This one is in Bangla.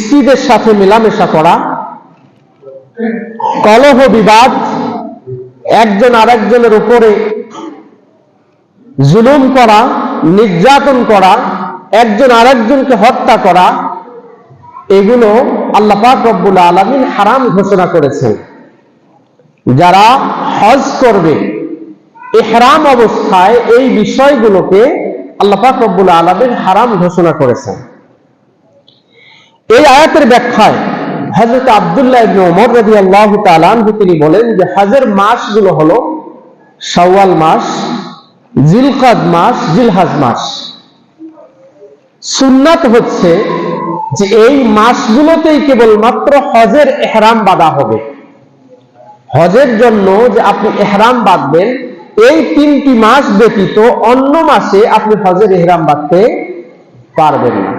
স্ত্রীদের সাথে মেলামেশা করা, কলহ বিবাদ, একজন আরেকজনের উপরে জুলুম করা, নির্যাতন করা, একজন আরেকজনকে হত্যা করা, এগুলো আল্লাহ রব্বুল আলমিন হারাম ঘোষণা করেছেন। যারা হজ করবে, এহরাম অবস্থায় এই বিষয়গুলোকে আল্লাহ রব্বুল আলমিন হারাম ঘোষণা করেছেন। এই আয়াতের ব্যাখ্যায় হজরত আবদুল্লাহ ইবনে ওমর রাদিয়াল্লাহু তাআলা আনহু তিনি বলেন যে হজের মাসগুলো হলো শাওয়াল মাস, জিলকাদ মাস, জিলহাজ মাস। সুন্নাত হচ্ছে যে এই মাসগুলোতেই কেবলমাত্র হজের এহরাম বাঁধা হবে। হজের জন্য যে আপনি এহরাম বাঁধবেন, এই তিনটি মাস ব্যতীত অন্য মাসে আপনি হজের এহরাম বাঁধতে পারবেন না।